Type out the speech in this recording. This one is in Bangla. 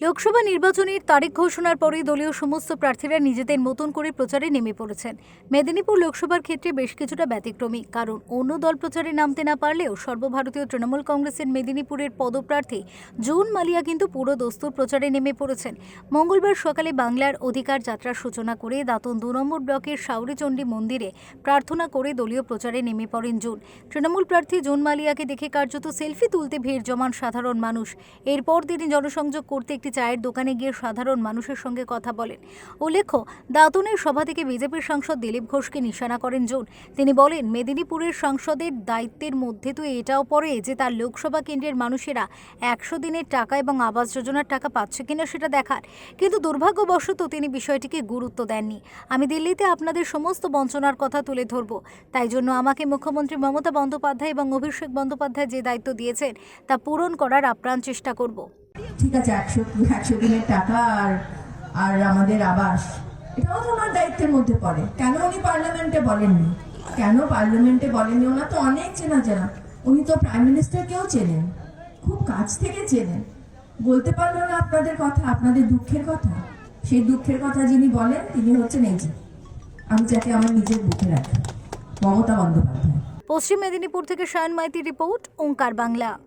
লোকসভা নির্বাচনের তারিখ ঘোষণার পরেই দলীয় সমস্ত প্রার্থীরা নিজেদের নতুন করে প্রচারে নেমে পড়েছেন। মেদিনীপুর লোকসভার ক্ষেত্রে বেশ কিছুটা ব্যতিক্রমী, কারণ অন্য দল প্রচারে নামতে না পারলেও সর্বভারতীয় তৃণমূল কংগ্রেসের মেদিনীপুরের পদপ্রার্থী জুন মালিয়া কিন্তু পুরো দস্তুর প্রচারে নেমে পড়েছেন। মঙ্গলবার সকালে বাংলার অধিকার যাত্রার সূচনা করে দাঁতন দু নম্বর ব্লকের সাউরিচণ্ডী মন্দিরে প্রার্থনা করে দলীয় প্রচারে নেমে পড়েন জুন। তৃণমূল প্রার্থী জুন মালিয়াকে দেখে কার্যত সেলফি তুলতে ভিড় জমান সাধারণ মানুষ। এরপর তিনি জনসংযোগ করতে একটি চায়ের দোকানে গিয়ে সাধারণ মানুষের সঙ্গে কথা বলেন। উল্লেখ্য, দাঁতনের সভা থেকে বিজেপির সাংসদ দিলীপ ঘোষকে নিশানা করেন জোন তিনি বলেন, মেদিনীপুরের সাংসদের দায়িত্বের মধ্যে তো এটাও পড়ে যে তার লোকসভা কেন্দ্রের মানুষেরা একশো দিনের টাকা এবং আবাস যোজনার টাকা পাচ্ছে কিনা সেটা দেখার। কিন্তু দুর্ভাগ্যবশত তিনি বিষয়টিকে গুরুত্ব দেননি। আমি দিল্লিতে আপনাদের সমস্ত বঞ্চনার কথা তুলে ধরব। তাই জন্য আমাকে মুখ্যমন্ত্রী মমতা বন্দ্যোপাধ্যায় এবং অভিষেক বন্দ্যোপাধ্যায় যে দায়িত্ব দিয়েছেন, তা পূরণ করার আপ্রাণ চেষ্টা করব। ঠিক আছে, একশো একশো দিনের টাকা আর আর আমাদের আবাস। এটাও তো ওনার দায়িত্বের মধ্যে পড়ে। কেন উনি পার্লামেন্টে বলেননি? কেন পার্লামেন্টে বলেননি? ওনার তো অনেক চেনা জানা। উনি তো প্রাইম মিনিস্টারকেও চেনেন। খুব কাছ থেকে চেনেন। বলতে পারল না আপনাদের কথা, আপনাদের দুঃখের কথা। সেই দুঃখের কথা যিনি বলেন, তিনি হচ্ছেন এই যে। আমি যাকে আমার নিজের বুকে রাখি। মমতা বন্দ্যোপাধ্যায়। পশ্চিম মেদিনীপুর থেকে শায়ন মাইতি রিপোর্ট, ওঙ্কার বাংলা।